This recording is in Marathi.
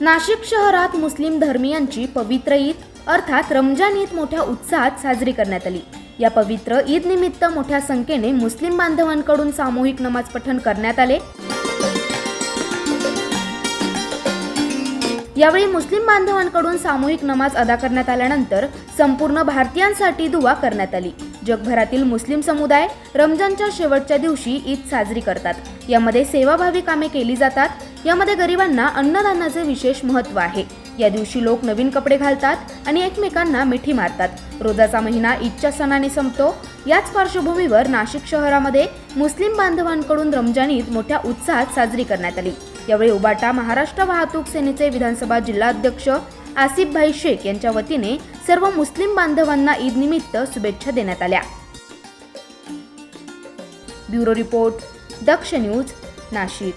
नाशिक शहरात मुस्लिम धर्मियांची पवित्र ईद अर्थात रमजान ईद मोठ्या उत्साहात साजरी करण्यात आली. या पवित्र ईद निमित्त मोठ्या संख्येने मुस्लिम बांधवांकडून सामूहिक नमाज पठण करण्यात आले. यावेळी मुस्लिम बांधवांकडून सामूहिक नमाज अदा करण्यात आल्यानंतर संपूर्ण भारतीयांसाठी दुवा करण्यात आली. जगभरातील मुस्लिम समुदाय रमजानच्या शेवटच्या दिवशी ईद साजरी करतात. यामध्ये सेवाभावी कामे केली जातात. यामध्ये गरिबांना अन्नदानाचे विशेष महत्त्व आहे. या दिवशी लोक नवीन कपडे घालतात आणि एकमेकांना मिठी मारतात. रोजाचा महिना ईदच्या सणाने संपतो. याच पार्श्वभूमीवर नाशिक शहरामध्ये मुस्लिम बांधवांकडून रमजान ईद मोठ्या उत्साहात साजरी करण्यात आली. यावेळी उबाटा महाराष्ट्र वाहतूक सेनेचे विधानसभा जिल्हाध्यक्ष आसिफ भाई शेख यांच्या वतीने सर्व मुस्लिम बांधवांना ईद निमित्त शुभेच्छा देण्यात आल्या. Bureau report Daksh news Nashik.